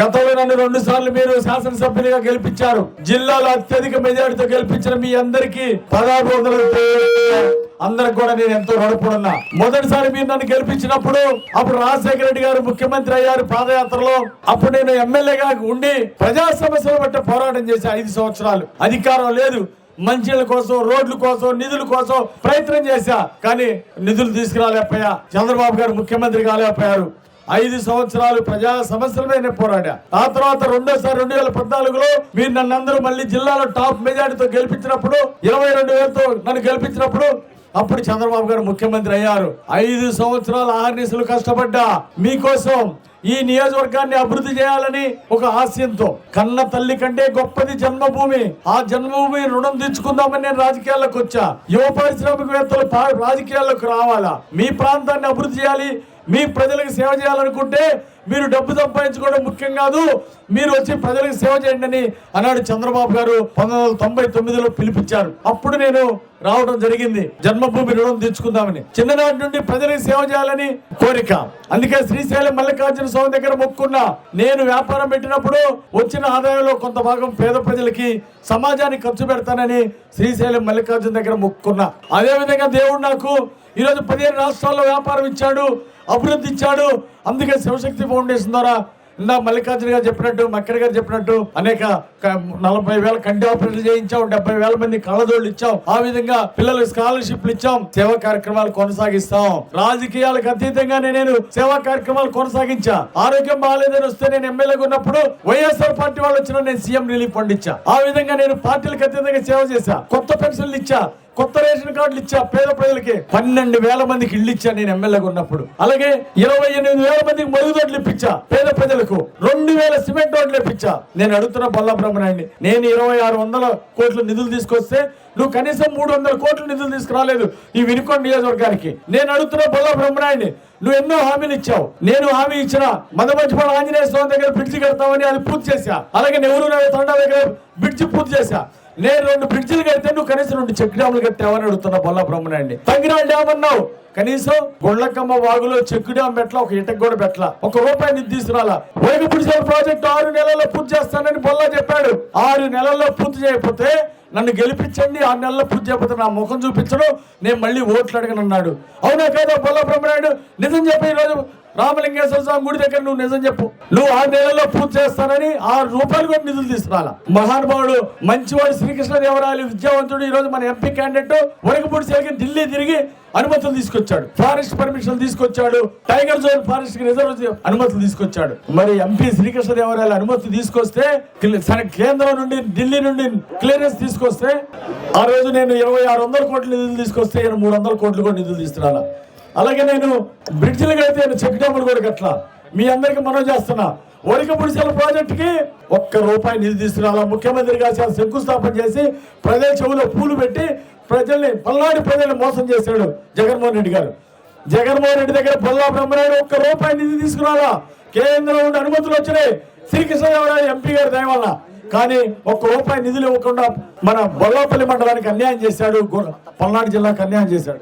గతంలో నన్ను రెండు సార్లు మీరు శాసనసభ్యులుగా గెలిపించారు. జిల్లాలో అత్యధిక మెజారిటీతో గెలిపించిన మీ అందరికీ పదహారు వందల అందరికి కూడా నేను ఎంతో రుణపడున్నా మొదటిసారి మీరు నన్ను గెలిపించినప్పుడు అప్పుడు రాజశేఖర రెడ్డి గారు ముఖ్యమంత్రి అయ్యారు పాదయాత్రలో. అప్పుడు నేను ఎమ్మెల్యేగా ఉండి ప్రజా సమస్యల బట్టి పోరాటం చేసి ఐదు సంవత్సరాలు. అధికారం లేదు. మంచిల కోసం రోడ్ల కోసం నిధుల కోసం ప్రయత్నం చేశా. కానీ నిధులు తీసుకురాలేకపోయా. చంద్రబాబు గారు ముఖ్యమంత్రి కాలేకపోయారు. ఐదు సంవత్సరాలు ప్రజా సమస్యల మీద పోరాడా. ఆ తర్వాత రెండోసారి రెండు వేల పద్నాలుగులో మీరు నన్ను అందరూ మళ్ళీ జిల్లాలో టాప్ మెజారిటీతో గెలిపించినప్పుడు ఇరవై రెండు వేలతో నన్ను గెలిపించినప్పుడు అప్పుడు చంద్రబాబు గారు ముఖ్యమంత్రి అయ్యారు. ఐదు సంవత్సరాలు ఆర్నిసులు కష్టపడ్డా. మీకోసం ఈ నియోజకవర్గాన్ని అభివృద్ధి చేయాలని ఒక ఆశయంతో. కన్న తల్లి కంటే గొప్పది జన్మభూమి. ఆ జన్మభూమి రుణం తెచ్చుకుందామని నేను రాజకీయాల్లోకి వచ్చా. యువ పారిశ్రామికవేత్తలు రాజకీయాల్లోకి రావాలా? మీ ప్రాంతాన్ని అభివృద్ధి చేయాలి. మీ ప్రజలకు సేవ చేయాలనుకుంటే మీరు డబ్బు సంపాదించుకోవడం ముఖ్యం కాదు. మీరు వచ్చి ప్రజలకు సేవ చేయండి అని అన్నాడు చంద్రబాబు గారు పంతొమ్మిది వందల తొంభై తొమ్మిదిలో పిలిపించారు. అప్పుడు నేను రావడం జరిగింది. జన్మభూమి రుణం తెచ్చుకుందామని చిన్ననాటి నుండి ప్రజలకు సేవ చేయాలని కోరిక. అందుకే శ్రీశైలం మల్లికార్జున స్వామి దగ్గర మొక్కున్నా నేను వ్యాపారం పెట్టినప్పుడు వచ్చిన ఆదాయంలో కొంత భాగం పేద ప్రజలకి సమాజానికి ఖర్చు పెడతానని శ్రీశైలం మల్లికార్జున దగ్గర మొక్కున్నా అదే విధంగా దేవుడు నాకు ఈరోజు పదిహేను రాష్ట్రాల్లో వ్యాపారం ఇచ్చాడు. అభివృద్ధి ఇచ్చాడు అందుకే శివశక్తి ఫౌండేషన్ ద్వారా ఇందా మల్లికార్జున గారు చెప్పినట్టు మక్కర్ గారు చెప్పినట్టు అనేక నలభై వేల కంటి ఆపరేషన్ చేయించాం డెబ్బై వేల మంది కళ్ళజోళ్ళు ఇచ్చాం. ఆ విధంగా పిల్లలకు స్కాలర్షిప్లు ఇచ్చాం సేవా కార్యక్రమాలు కొనసాగిస్తాం. రాజకీయాలకు అతీతంగానే నేను సేవా కార్యక్రమాలు కొనసాగించా. ఆరోగ్యం బాగాలేదని వస్తే నేను ఎమ్మెల్యేగా ఉన్నప్పుడు వైఎస్ఆర్ పార్టీ వాళ్ళు వచ్చిన నేను సీఎం రిలీఫ్ ఫండ్ ఇచ్చా. ఆ విధంగా నేను పార్టీలకు అతీతంగా సేవ చేశా. కొత్త పెన్షన్లు ఇచ్చా. కొత్త రేషన్ కార్డులు ఇచ్చా పేద ప్రజలకి. పన్నెండు వేల మందికి ఇల్లు ఇచ్చా నేను ఎమ్మెల్యేగా ఉన్నప్పుడు. అలాగే ఇరవై ఎనిమిది వేల మందికి మరుగుదొడ్లు ఇప్పించా పేద ప్రజలకు. రెండు వేల సిమెంట్ రోడ్లు ఇప్పించా. నేను అడుగుతున్న బల్లా నేను ఇరవై ఆరు వందల కోట్లు నిధులు తీసుకొస్తే నువ్వు కనీసం మూడు వందల కోట్లు నిధులు తీసుకురాలేదు ఈ వినుకొండ నియోజకవర్గానికి. నేను అడుగుతున్న బల్లా బ్రహ్మనాయుడిని నువ్వు ఎన్నో హామీలు ఇచ్చావు. నేను హామీ ఇచ్చిన మదమచ్చిపాడు ఆంజనేయ స్వామి దగ్గర బ్రిడ్జి కడతామని అది పూర్తి చేశా. అలాగే నెహ్రూ నగర్ తండా దగ్గర బ్రిడ్జి పూర్తి చేశా. నేను రెండు బ్రిడ్జిలు కడితే నువ్వు కనీసం రెండు చెక్ డ్యాములు కట్టావని అడుగుతున్నా బొల్లా బ్రహ్మనాయుడిని. తంగిరాల డ్యామ్ అన్నావు కనీసం గుండ్లకమ్మ వాగులో చెక్ డ్యామ్ పెట్టలా ఒక ఇటక్ కూడా పెట్టలా. ఒక రూపాయి నిధి తీసుకురాలా. వైగపుడిసే ప్రాజెక్టు ఆరు నెలల్లో పూర్తి చేస్తానని బొల్లా చెప్పాడు. ఆరు నెలల్లో పూర్తి చేయకపోతే నన్ను గెలిపించండి ఆరు నెలల్లో పూర్తి చేయకపోతే నా ముఖం చూపించడం నేను మళ్ళీ ఓట్లు అడగనన్నాడు. అవునా కదా బొల్ల బ్రహ్మనాయుడు? నిజం చెప్పి ఈరోజు. రామలింగేశ్వర స్వామి గుడి దగ్గర నువ్వు నిజం చెప్పు. నువ్వు ఆ నెలలో పూర్తి చేస్తానని ఆరు రూపాయలు కూడా నిధులు తీసుకురాలా. మహానుభావుడు మంచివాడు శ్రీకృష్ణదేవరాయలు విద్యావంతుడు ఈ రోజు మన ఎంపీ క్యాండిడేట్ వరకపూడి సేకరణ ఢిల్లీ తిరిగి అనుమతులు తీసుకొచ్చాడు. ఫారెస్ట్ పర్మిషన్ తీసుకొచ్చాడు. టైగర్ జోన్ ఫారెస్ట్కి రిజర్వ్ అనుమతులు తీసుకొచ్చాడు. మరి ఎంపీ శ్రీకృష్ణదేవరాయలు అనుమతి తీసుకొస్తే కేంద్రం నుండి ఢిల్లీ నుండి క్లియరెన్స్ తీసుకొస్తే ఆ రోజు నేను ఇరవై ఆరు వందల కోట్ల నిధులు తీసుకొస్తే నేను మూడు వందల కోట్లు కూడా నిధులు తీసుకురాలా. అలాగే నేను బ్రిడ్జిలు కడితే చెక్ డ్యాములు కూడా కట్టలా మీ అందరికి మనం చేస్తున్నా. ఒడిక పుడిసెల ప్రాజెక్టుకి ఒక్క రూపాయి నిధి తీసుకురాలా ముఖ్యమంత్రి గారు శంకుస్థాపన చేసి ప్రజల చెవులో పూలు పెట్టి ప్రజల్ని పల్నాడు ప్రజల్ని మోసం చేశాడు జగన్మోహన్ రెడ్డి గారు. జగన్మోహన్ రెడ్డి దగ్గర పొల్లా బ్రహ్మనాయుడు ఒక్క రూపాయి నిధి తీసుకురాలా? కేంద్రం నుండి అనుమతులు వచ్చినాయి. శ్రీకృష్ణదేవరాయ ఎంపీ గారి దయవల్ల కానీ ఒక్క రూపాయి నిధులు ఇవ్వకుండా మన బొల్లాపల్లి మండలానికి అన్యాయం చేశాడు పల్నాడు జిల్లాకు అన్యాయం చేశాడు.